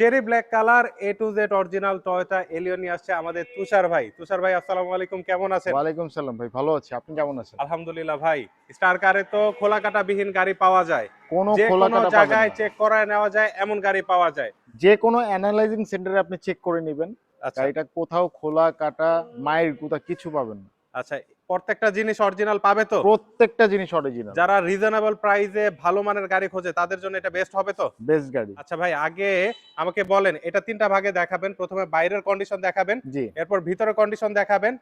Cherry black colour A to Z original Toyota Allion নিয়ে আসছে আমাদের তুষার ভাই। তুষার ভাই আসসালামু আলাইকুম কেমন আছেন? ওয়ালাইকুম সালাম ভাই ভালো আছি আপনি কেমন আছেন? আলহামদুলিল্লাহ ভাই স্টার কারে তো খোলা কাটা বিহীন গাড়ি পাওয়া যায়। কোনো খোলা কাটা জায়গায়। চেক করায় নেওয়া যায় এমন গাড়ি পাওয়া যায়। যে কোনো অ্যানালাইজিং সেন্টারে আপনি চেক করে নেবেন। আচ্ছা। গাড়িটা কোথাও খোলা কাটা মায়ের গুতা কিছু পাবেন না। আচ্ছা প্রত্যেকটা জিনিস অরিজিনাল পাবে তো? প্রত্যেকটা জিনিস অরিজিনাল যারা রিজনেবল প্রাইসে ভালো মানের গাড়ি খোঁজে তাদের জন্য এটা বেস্ট হবে তো? বেস্ট গাড়ি। আচ্ছা ভাই আগে আমাকে বলেন এটা তিনটা ভাগে দেখাবেন। প্রথমে বাইরের কন্ডিশন দেখাবেন এরপর ভিতরের কন্ডিশন দেখাবেন।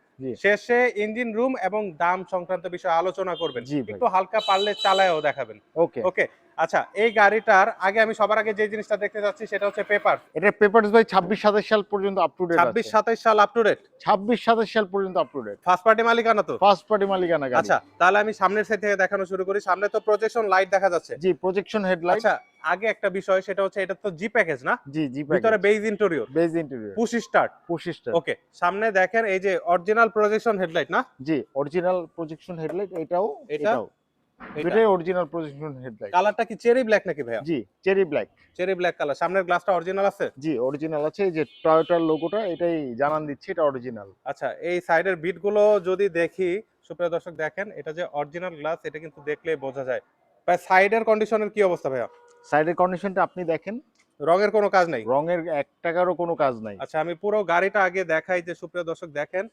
শেষে ইঞ্জিন রুম এবং দাম সংক্রান্ত বিষয়ে আলোচনা করবেন। জি একটু হালকা পারলে চালায়ও দেখাবেন। ওকে ওকে আচ্ছা এই গাড়িটার আগে আমি সবার আগে যে জিনিসটা দেখতে যাচ্ছি সেটা হচ্ছে পেপার এটা পেপারস ভাই ছাব্বিশ সাতাশ সাল পর্যন্ত আপ টু ডেট ছাব্বিশ সাতাইশ সাল আপ টু ডেট ছাব্বিশ সাতাশ সাল পর্যন্ত up to date first party মালিকানা তো? ফার্স্ট পার্টি মালিকানা গাড়ি। আচ্ছা তাহলে আমি সামনের সাইড থেকে দেখানো শুরু করি। সামনে তো প্রজেকশন লাইট দেখা যাচ্ছে। জি প্রজেকশন হেডলাইট আচ্ছা আগে একটা বিষয় সেটা হচ্ছে এটা তো জি প্যাকেজ না? জি জি প্যাকেজ ভিতরে beige interior beige interior push start পঁচিশটা ওকে সামনে দেখেন এই যে অরিজিনাল প্রজেকশন হেডলাইট না? জি অরিজিনাল প্রজেকশন হেডলাইট এটাও এটাও। দুটাই অরিজিনাল প্রজেকশন হেডলাইট কালারটা কি চেরি ব্ল্যাক নাকি ভাইয়া? জি cherry black cherry black colour সামনের গ্লাসটা অরিজিনাল আছে? জি অরিজিনাল আছে। এই যে টয়োটার লোগোটা এটাই জানান দিচ্ছে এটা অরিজিনাল আচ্ছা এই সাইডের বিটগুলো যদি দেখি সুপ্রিয় দর্শক দেখেন এটা যে অরিজিনাল গ্লাস এটা কিন্তু দেখলে বোঝা যায়। প্রায় সাইডের কন্ডিশনের কি অবস্থা ভাইয়া? সাইডের কন্ডিশনটা আপনি দেখেন। রঙের কোনো কাজ নাই? রঙের এক টাকারও কোনো কাজ নাই। আচ্ছা আমি পুরো গাড়িটা আগে দেখাই যে সুপ্রিয় দর্শক দেখেন।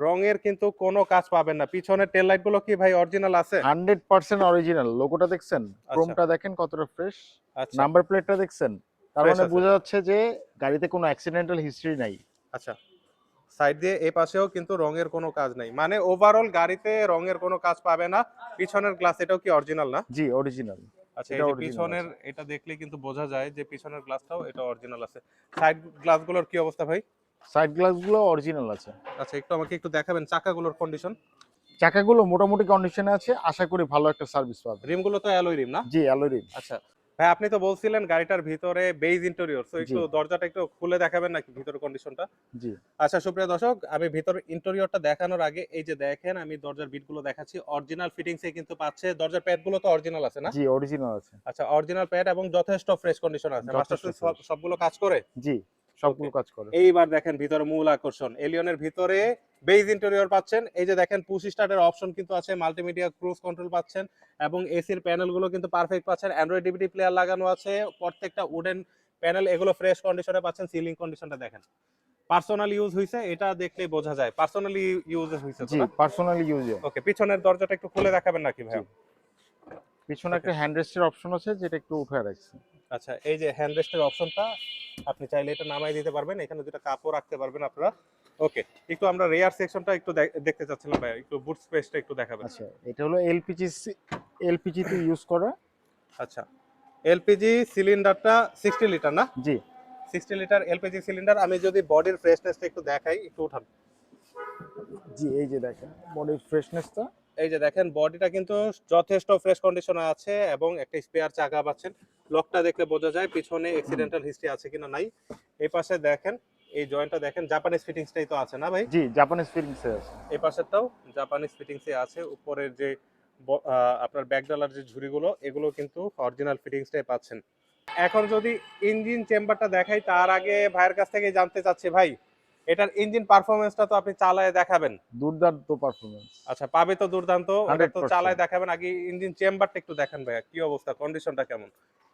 রঙের কিন্তু কোনো কাজ পাবেন না। পিছনের টেল লাইটগুলো কি ভাই অরিজিনাল আছে? হান্ড্রেড পার্সেন্ট অরিজিনাল লোগোটা দেখছেন? ক্রোমটা দেখেন কতটা ফ্রেশ আচ্ছা। নাম্বার প্লেটটা দেখছেন? তার মানে বোঝা যাচ্ছে যে গাড়িতে কোনো অ্যাক্সিডেন্টাল হিস্ট্রি নাই। আচ্ছা। সাইড দিয়ে এই পাশেও কিন্তু রঙের কোনো কাজ নাই। মানে ওভারঅল গাড়িতে রঙের কোনো কাজ পাবে না। পিছনের গ্লাস এটাও কি অরিজিনাল না? জি অরিজিনাল আচ্ছা এই পিছনের এটা দেখলে কিন্তু বোঝা যায় যে পিছনের গ্লাসটাও এটা অরিজিনাল আছে। সাইড গ্লাসগুলোর কি অবস্থা ভাই? সাইড গ্লাসগুলো অরিজিনাল আছে। আচ্ছা একটু আমাকে একটু দেখাবেন চাকাগুলোর কন্ডিশন চাকাগুলো মোটামুটি কন্ডিশনে আছে আশা করি ভালো একটা সার্ভিস পাবে রিমগুলো তো অ্যালয় রিম না? জি অ্যালোরি আচ্ছা ভাই আপনি তো বলছিলেন গাড়িটার ভিতরে বেজ ইন্টেরিয়র তো একটু দরজাটা একটু খুলে দেখাবেন নাকি ভিতরের কন্ডিশনটা জি। আচ্ছা সুপ্রিয় দর্শক আমি ভিতর ইন্টেরিয়রটা দেখানোর আগে এই যে দেখেন আমি দরজার বিটগুলো দেখাচ্ছি। অরিজিনাল ফিটিংসে কিন্তু পাচ্ছে দরজার প্যাডগুলো তো অরিজিনাল আছে না? জি অরিজিনাল আছে। আচ্ছা অরিজিনাল প্যাড এবং যথেষ্ট ফ্রেশ কন্ডিশন আছে। মাস্টার সবগুলো কাজ করে? জি। সবগুলো কাজ করে। এইবার দেখেন ভিতরে মূল আকর্ষণ। এলিয়নের ভিতরে বেজ ইন্টেরিয়র পাচ্ছেন। এই যে দেখেন পুশ স্টার্টের অপশন কিন্তু আছে মাল্টিমিডিয়া ক্রুজ কন্ট্রোল পাচ্ছেন এবং এসির প্যানেলগুলো কিন্তু পারফেক্ট পাচ্ছেন। অ্যান্ড্রয়েড ডিভিডি প্লেয়ার লাগানো আছে প্রত্যেকটা উডেন প্যানেল এগুলো ফ্রেশ কন্ডিশনে পাচ্ছেন সিলিং কন্ডিশনটা দেখেন। পার্সোনাল ইউজ হইছে এটা দেখলে বোঝা যায়। পার্সোনালি ইউজ হইছে জি পার্সোনালি ইউজ ওকে পিছনের দরজাটা একটু খুলে দেখাবেন নাকি ভাই পিছনে একটা হ্যান্ড রেস্টের অপশন আছে যেটা একটু উঠে রাখছি। আচ্ছা এই যে হ্যান্ড রেস্টের অপশনটা আপনি চাইলে এটা নামাই দিতে পারবেন। এখানে দুটো কাপও রাখতে পারবেন আপনারা। ওকে একটু আমরা রেয়ার সেকশনটা একটু দেখ- দেখতে চাচ্ছিলাম ভাই একটু বুট স্পেসটা একটু দেখাবেন। আচ্ছা এটা হলো এলপিজি এলপিজি তে ইউজ করা। আচ্ছা এলপিজি সিলিন্ডারটা সিক্সটি লিটার না? জি। সিক্সটি লিটার এলপিজি সিলিন্ডার আমি যদি বডির ফ্রেশনেসটা একটু দেখাই একটু উঠান। জি এই যে দেখেন বডির ফ্রেশনেসটা এই যে দেখেন বডিটা কিন্তু যথেষ্ট ফ্রেশ কন্ডিশনে আছে এবং একটা স্পেয়ার চাকা পাচ্ছেন। লকটা দেখলে বোঝা যায় পিছনে অ্যাক্সিডেন্টাল হিস্ট্রি আছে কিনা নাই। এই পাশে দেখেন এই জয়েন্টটা দেখেন জাপানিজ ফিটিংসটাই তো আছে না ভাই? জি জাপানিজ ফিলিংস আছে। এই পাশেরটাও জাপানিজ ফিটিংসে আছে। উপরের যে আপনার ব্যাকডালার যে ঝুড়িগুলো এগুলো কিন্তু অরিজিনাল ফিটিংসটাই পাচ্ছেন। এখন যদি ইঞ্জিন চেম্বারটা দেখাই তার আগে ভাইয়ের কাছ থেকে জানতে চাচ্ছি ভাই এটার ইঞ্জিন পারফরমেন্সটা তো আপনি চালায় দেখাবেন। দুর্দান্ত পারফরমেন্স আচ্ছা পাবে তো দুর্দান্ত ওটা তো চালায় দেখাবেন। আগে ইঞ্জিন চেম্বারটা একটু দেখেন ভাইয়া কি অবস্থা কন্ডিশনটা কেমন?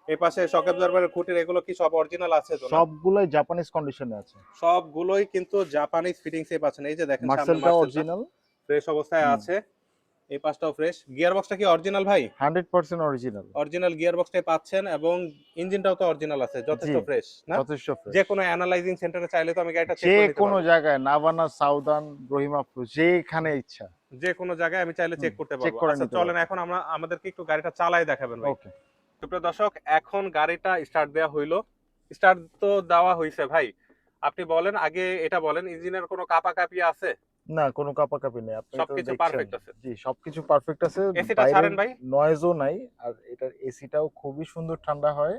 এই পাশে শক অ্যাবজর্ভারের খুঁটির এগুলো কি সব অরিজিনাল আছে তো না? সবগুলোই জাপানিজ কন্ডিশনে আছে। সবগুলোই কিন্তু জাপানিজ ফিটিংসে পাচ্ছেন। এই যে দেখেন মার্সেলটা অরিজিনাল ফ্রেশ অবস্থায় হুম। আছে। এই পাশটাও ফ্রেশ গিয়ার বক্সটা কি অরিজিনাল ভাই? Hundred percent original original gear বক্সটাই পাচ্ছেন এবং ইঞ্জিনটাও তো অরিজিনাল আছে যথেষ্ট জি। ফ্রেশ না? যথেষ্ট fresh। যে কোনো অ্যানালাইজিং সেন্টারে চাইলে তো আমি গাড়িটা চেক যে করে নিতে কোনো পারব। জায়গায় নাভানা সাউদান রহিমাপুর যেখানে ইচ্ছা। যে কোনো জায়গায় আমি চাইলে চেক হুম, করতে check পারব। করে আচ্ছা নিতে চলেন এখন আমরা আমাদেরকে একটু গাড়িটা চালাই দেখাবেন ভাই। ওকে সুপ্রিয় দর্শক এখন গাড়িটা স্টার্ট দেওয়া হইল। স্টার্ট তো দেওয়া হইছে ভাই। আপনি বলেন আগে এটা বলেন ইঞ্জিনের কোনো কাপা কাপি আছে? না কোনো কাপাকাপি নেই। আপনি সবকিছু perfect আছে। জি সবকিছু পারফেক্ট আছে। এসিটা ছাড়েন ভাই। নয়েজও নাই আর এটার এসিটাও খুবই সুন্দর ঠান্ডা হয়।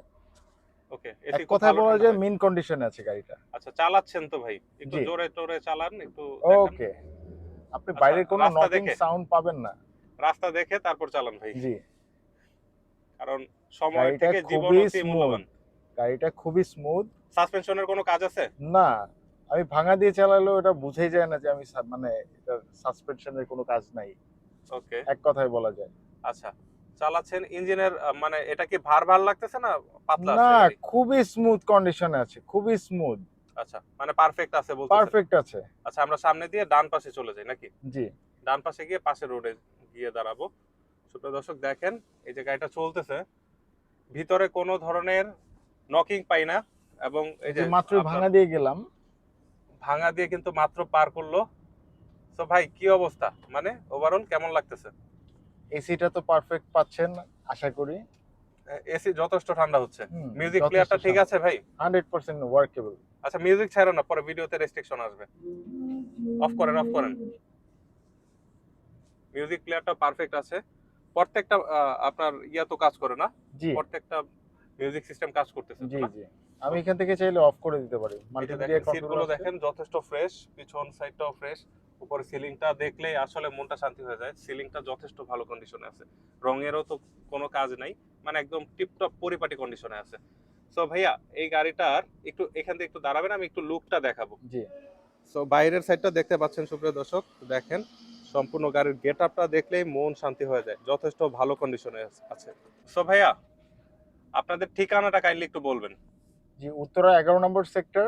ওকে এক কথায় বলা যায় মিন কন্ডিশনে আছে গাড়িটা। আচ্ছা চালাচ্ছেন তো ভাই। একটু জি। জোরে চালান একটু ওকে আপনি আচ্ছা, বাইরের কোনো দেখে? সাউন্ড পাবেন না। রাস্তা দেখে তারপর চালান ভাই। জি। কারণ সময় থেকে জীবন খুবই অতি মূল্যবান। গাড়িটা খুবই স্মুথ সাসপেনশনের কোনো কাজ আছে? না। আমি ভাঙা দিয়ে চালালেও এটা বুঝেই যায় না যে আমি মানে এটা সাসপেনশনের কোনো কাজ নাই। ওকে এক কথায় বলা যায়। আচ্ছা। চালাচ্ছেন ইঞ্জিনের মানে এটা কি ভার ভার লাগতেছে না পাতলা না খুবই স্মুথ কন্ডিশনে আছে খুবই স্মুথ আচ্ছা মানে পারফেক্ট আছে বলতে পারফেক্ট আছে। আচ্ছা আমরা সামনে দিয়ে ডান পাশে চলে যাই নাকি? জি। ডান পাশে গিয়ে পাশে রোডে গিয়ে দাঁড়াবো। সুপ্রিয় দর্শক দেখেন এই যে গাড়িটা চলতেছে ভিতরে কোনো ধরনের নকিং পাই না এবং এই যে মাত্র ভাঙা দিয়ে গেলাম। ভাঙা দিয়ে কিন্তু মাত্র পার করল। তো ভাই কি অবস্থা? মানে ওভারঅল কেমন লাগতেছে? এসিটা তো পারফেক্ট পাচ্ছেন আশা করি। এসি যথেষ্ট ঠান্ডা হচ্ছে। মিউজিক প্লেয়ারটা ঠিক আছে ভাই? হান্ড্রেড পার্সেন্ট ওয়ার্কেবল আচ্ছা মিউজিক ছাড়ো না পরে ভিডিওতে রেস্ট্রিকশন আসবে। অফ করেন অফ করেন। মিউজিক প্লেয়ারটা পারফেক্ট আছে। প্রত্যেকটা আপনার ইয়া তো কাজ করে না? জি। প্রত্যেকটা মিউজিক সিস্টেম কাজ করতেছে জি জি। আমি এখান থেকে চাইলে অফ করে দিতে পারি। মাল্টিমিডিয়া কন্ট্রোল দেখেন যথেষ্ট ফ্রেশ পিছন সাইডটাও ফ্রেশ উপরে সিলিংটা দেখলেই আসলে মনটা শান্তি হয়ে যায়। সিলিংটা যথেষ্ট ভালো কন্ডিশনে আছে। রঙেরও তো কোনো কাজ নাই মানে একদম টিপটপ পরিপাটি কন্ডিশনে আছে। সো ভাইয়া এই গাড়িটার একটু এখান থেকে একটু দাঁড়াবেন আমি একটু লুকটা দেখাবো। জি। সো বাইরের সাইডটা দেখতে পাচ্ছেন সুপ্রিয় দর্শক দেখেন। সম্পূর্ণ গাড়ির গেট আপটা দেখলেই মন শান্তি হয়ে যায় যথেষ্ট ভালো কন্ডিশনে আছে সো ভাইয়া আপনাদের ঠিকানাটা কাইন্ডলি একটু বলবেন। জি উত্তরা এগারো নম্বর সেক্টর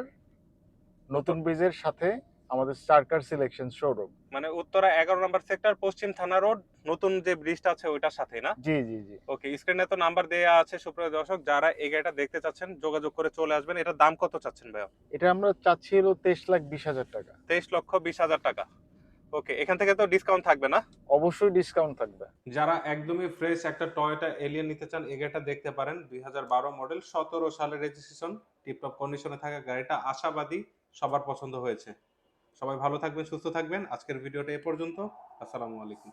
নতুন ব্রিজের সাথে আমাদের স্টারকার সিলেকশন শোরুম মানে উত্তরা এগারো নম্বর সেক্টর পশ্চিম থানা রোড নতুন যে ব্রিজটা আছে ওইটার সাথে না? জি জি জি। ওকে স্ক্রিনে তো নাম্বার দেয়া আছে সুপ্রিয় দর্শক যারা এই গাড়িটা দেখতে চাচ্ছেন যোগাযোগ করে চলে আসবেন। এটার দাম কত চাচ্ছেন ভাইয়া? এটা আমরা চাচ্ছি হলো তেইশ লাখ বিশ হাজার টাকা। তেইশ লক্ষ বিশ হাজার টাকা। ওকে এখান থেকে তো ডিসকাউন্ট থাকবে না? অবশ্যই ডিসকাউন্ট থাকবে। যারা একদমই ফ্রেশ একটা টয়োটা এলিয়ান নিতে চান এই দেখতে পারেন। দুই হাজার বারো মডেল সতেরো সালের রেজিস্ট্রেশন টিপটপ কন্ডিশনে থাকা গাড়িটা আশাবাদী সবার পছন্দ হয়েছে। সবাই ভালো থাকবেন সুস্থ থাকবেন। আজকের ভিডিওটা এ পর্যন্ত। আসসালামু আলাইকুম।